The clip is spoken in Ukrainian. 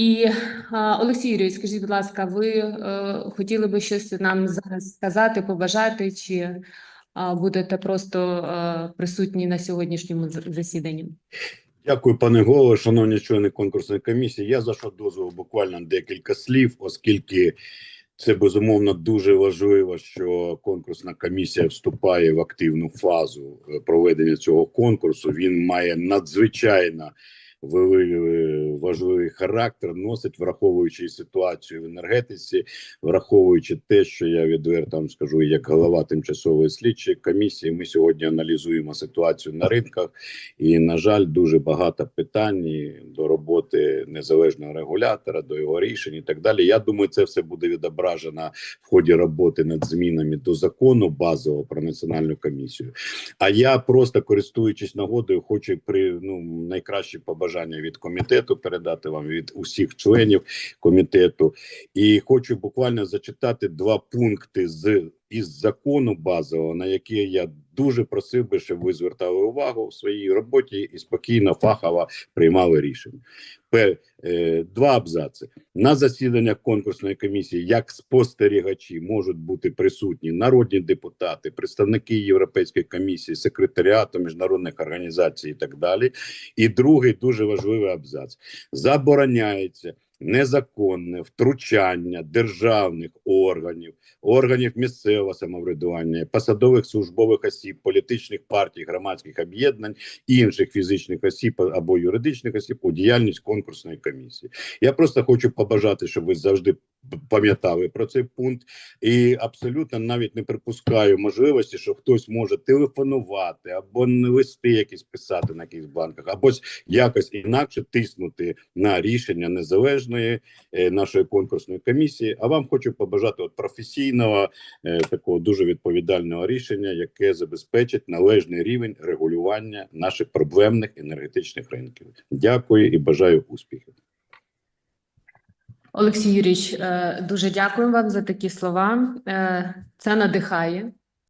І Олексій Юрійович, скажіть, будь ласка, ви е, хотіли би щось нам зараз сказати, побажати, чи будете просто е, присутні на сьогоднішньому засіданні? Дякую, пане голово, шановні члени конкурсної комісії. Я за що дозволу буквально декілька слів, оскільки це безумовно дуже важливо, що конкурсна комісія вступає в активну фазу е, проведення цього конкурсу. Він має надзвичайно важливий характер, носить, враховуючи ситуацію в енергетиці, враховуючи те, що я відверто вам скажу, як голова тимчасової слідчої комісії, ми сьогодні аналізуємо ситуацію на ринках. І, на жаль, дуже багато питань до роботи незалежного регулятора, до його рішень і так далі. Я думаю, це все буде відображено в ході роботи над змінами до закону базового про національну комісію. А я просто користуючись нагодою, хочу при ну найкращі побажання від комітету передати вам від усіх членів комітету. І хочу буквально зачитати два пункти з із закону базового, на які я дуже просив би, щоб ви звертали увагу в своїй роботі і спокійно, фахово приймали рішення. Пе, е, два абзаци на засіданнях конкурсної комісії, як спостерігачі, можуть бути присутні народні депутати, представники Європейської комісії, секретаріату міжнародних організацій і так далі. І другий дуже важливий абзац: забороняється незаконне втручання державних органів, органів місцевого самоврядування, посадових службових осіб, політичних партій, громадських об'єднань, інших фізичних осіб або юридичних осіб у діяльність конкурсної комісії. Я просто хочу побажати, щоб ви завжди пам'ятали про цей пункт, і абсолютно навіть не припускаю можливості, що хтось може телефонувати або не листи якісь писати на якихось бланках, або якось інакше тиснути на рішення незалежної е, нашої конкурсної комісії. А вам хочу побажати от професійного е, такого дуже відповідального рішення, яке забезпечить належний рівень регулювання наших проблемних енергетичних ринків. Дякую і бажаю успіхів. Олексій Юрійович, е, дуже дякую вам за такі слова. Е, Це надихає.